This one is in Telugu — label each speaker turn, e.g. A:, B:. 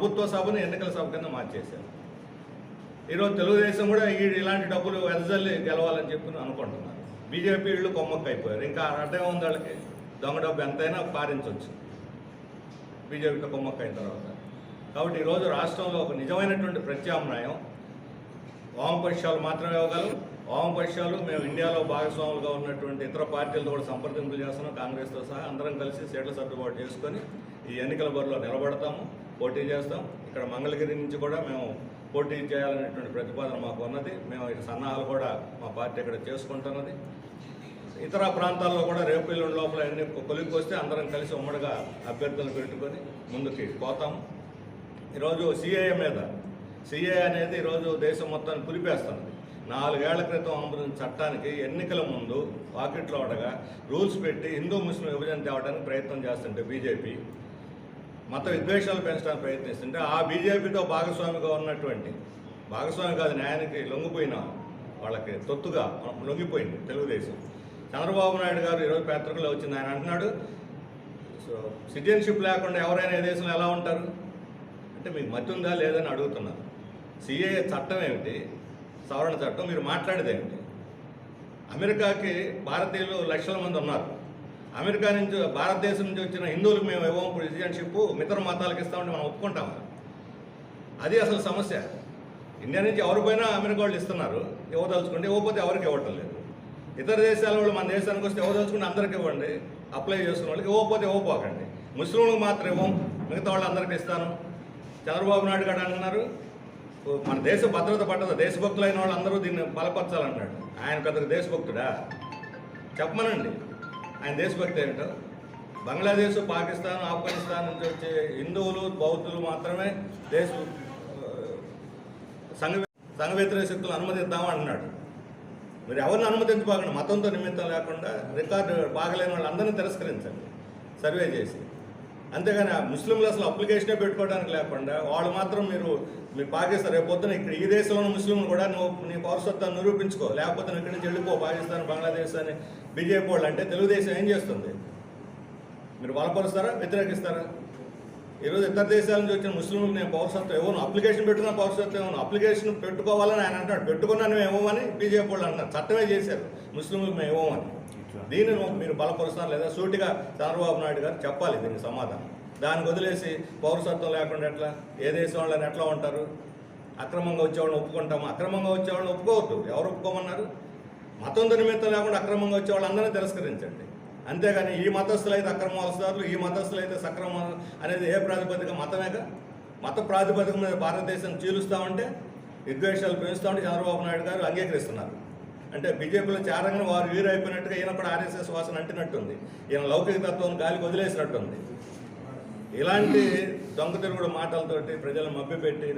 A: ప్రభుత్వ సభను ఎన్నికల సభ కింద మార్చేశారు. ఈరోజు తెలుగుదేశం కూడా ఈ ఇలాంటి డబ్బులు వెదజల్లి గెలవాలని చెప్పి అనుకుంటున్నారు బీజేపీ వీళ్ళు కొమ్మక్క అయిపోయారు ఇంకా అడ్డం ఉంది వాళ్ళకి. దొంగ డబ్బు ఎంతైనా పారించవచ్చు బీజేపీతో కొమ్మక్క అయిన తర్వాత. కాబట్టి ఈరోజు రాష్ట్రంలో ఒక నిజమైనటువంటి ప్రత్యామ్నాయం. వామపక్షాలు మాత్రమే ఇవ్వగలరు వామపక్షాలు మేము ఇండియాలో భాగస్వాములుగా ఉన్నటువంటి ఇతర పార్టీలతో కూడా సంప్రదింపులు చేస్తున్నాం కాంగ్రెస్తో సహా అందరం కలిసి సీట్ల సర్దుబాటు చేసుకొని ఈ ఎన్నికల బరిలో నిలబడతాము పోటీ చేస్తాం. ఇక్కడ మంగళగిరి నుంచి కూడా మేము పోటీ చేయాలనేటువంటి ప్రతిపాదన మాకు ఉన్నది. మేము ఇక్కడ సన్నాహాలు కూడా మా పార్టీ ఇక్కడ చేసుకుంటున్నది. ఇతర ప్రాంతాల్లో కూడా రేపు ఎల్లుండి లోపల అన్ని కొలిక్కి వస్తే అందరం కలిసి ఉమ్మడిగా అభ్యర్థులు పెట్టుకొని ముందుకి పోతాము. ఈరోజు సిఐఏ మీద సిఏ అనేది ఈరోజు దేశం మొత్తాన్ని కురిపేస్తున్నది నాలుగేళ్ళ క్రితం అమలు చట్టానికి ఎన్నికల ముందు పాకెట్లో ఉండగా రూల్స్ పెట్టి హిందూ ముస్లిం విభజన తేవడానికి ప్రయత్నం చేస్తుంటే బీజేపీ. మత విద్వేషాలు పెంచడానికి ప్రయత్నిస్తుంటే ఆ బీజేపీతో భాగస్వామిగా ఉన్నటువంటి భాగస్వామి కాదు న్యాయానికి లొంగిపోయిన వాళ్ళకి తొత్తుగా లొంగిపోయింది తెలుగుదేశం. చంద్రబాబు నాయుడు గారు ఈరోజు పత్రికలో వచ్చింది. ఆయన అంటున్నాడు సో సిటిజన్షిప్ లేకుండా ఎవరైనా ఏ దేశంలో ఎలా ఉంటారు? అంటే మీకు మతి ఉందా లేదని అడుగుతున్నారు. సిఏఏ చట్టం ఏమిటి? సవరణ చట్టం? మీరు మాట్లాడేది ఏమిటి? అమెరికాకి భారతీయులు లక్షల మంది ఉన్నారు. అమెరికా నుంచి భారతదేశం నుంచి వచ్చిన హిందువులకు మేము ఇవ్వం సిటిజన్షిప్ ఇతర మతాలకు ఇస్తామంటే మనం ఒప్పుకుంటాం. అది అసలు సమస్య. ఇండియా నుంచి ఎవరిపోయినా అమెరికా వాళ్ళు ఇస్తున్నారు? ఇవ్వదలుచుకుంటే ఇవ్వకపోతే ఎవరికి ఇవ్వటం లేదు. ఇతర దేశాల వాళ్ళు మన దేశానికి వస్తే ఇవ్వదలుచుకుంటే అందరికి ఇవ్వండి. అప్లై చేసుకున్న వాళ్ళకి ఇవ్వకపోతే ఇవ్వపోకండి ముస్లింలకు మాత్రం ఇవ్వం మిగతా వాళ్ళు అందరికి ఇస్తాను. చంద్రబాబు నాయుడు గారు అంటున్నారు మన దేశ భద్రత పట్టదు దేశభక్తులైన వాళ్ళు వాళ్ళందరూ దీన్ని బలపరచాలంటాడు. ఆయన పెద్ద దేశభక్తుడా? చెప్పమనండి. ఆయన దేశభక్తి ఏంటో? బంగ్లాదేశ్ పాకిస్తాన్ ఆఫ్ఘనిస్తాన్ నుంచి వచ్చే హిందువులు బౌద్ధులు మాత్రమే దేశ సంఘ సంఘ వ్యతిరేక శక్తులు అనుమతిద్దామని అన్నాడు. మీరు ఎవరిని అనుమతించబాకండి? మతంతో నిమిత్తం లేకుండా రికార్డు బాగలేని వాళ్ళందరినీ తిరస్కరించండి. సర్వే చేసి. అంతేగాని ఆ ముస్లింలు అసలు అప్లికేషనే పెట్టుకోవడానికి లేకుండా వాళ్ళు మాత్రం మీరు మీరు పాకిస్తాన్ రేపు పొద్దున ఇక్కడ ఈ దేశంలో ఉన్న ముస్లింలు కూడా నువ్వు నీ పౌరసత్వాన్ని నిరూపించుకో. లేకపోతే ఇక్కడి నుంచి వెళ్ళిపో పాకిస్తాన్ బంగ్లాదేశ్ అని బీజేపీ వాళ్ళు అంటే తెలుగుదేశం ఏం చేస్తుంది? మీరు బలపరుస్తారా? వ్యతిరేకిస్తారా? ఈరోజు ఇతర దేశాల నుంచి వచ్చిన ముస్లింలకు నేను పౌరసత్వం ఇవ్వను. అప్లికేషన్ పెట్టుకున్న పౌరసత్వం ఇవ్వను. అప్లికేషన్ పెట్టుకోవాలని ఆయన అంటాడు పెట్టుకున్నాను మేము ఇవ్వమని బీజేపీ వాళ్ళు అంటున్నారు. చట్టమే చేశారు. ముస్లింలకు మేము ఇవ్వమని. దీనిని మీరు బలపరుస్తున్నారు లేదా? సూటిగా చంద్రబాబు నాయుడు గారు చెప్పాలి దీనికి సమాధానం. దాన్ని వదిలేసి పౌరసత్వం లేకుండా ఎట్లా? ఏ దేశం వాళ్ళని ఎట్లా ఉంటారు? అక్రమంగా వచ్చేవాళ్ళని ఒప్పుకుంటాము? అక్రమంగా వచ్చేవాళ్ళని ఒప్పుకోవద్దు. ఎవరు ఒప్పుకోమన్నారు? మతంతో నిమిత్తం లేకుండా అక్రమంగా వచ్చేవాళ్ళందరినీ తిరస్కరించండి. అంతేగాని ఈ మతస్థులు అయితే అక్రమ వలసదారులు ఈ మతస్థులు అయితే సక్రమ అనేది ఏ ప్రాతిపదిక మతమేగా? మత ప్రాతిపదిక మీద భారతదేశం చీలుస్తామంటే విద్వేషాలు పెంచుతామంటే చంద్రబాబు నాయుడు గారు అంగీకరిస్తున్నారు. అంటే బీజేపీలో చేరంగా వారు వీరు అయిపోయినట్టుగా ఈయన కూడా ఆర్ఎస్ఎస్ వాసన అంటినట్టుంది. ఈయన లౌకిక తత్వం గాలికి వదిలేసినట్టుంది. ఇలాంటి దొంగతిరుగుడు మాటలతోటి ప్రజలను మభ్యపెట్టి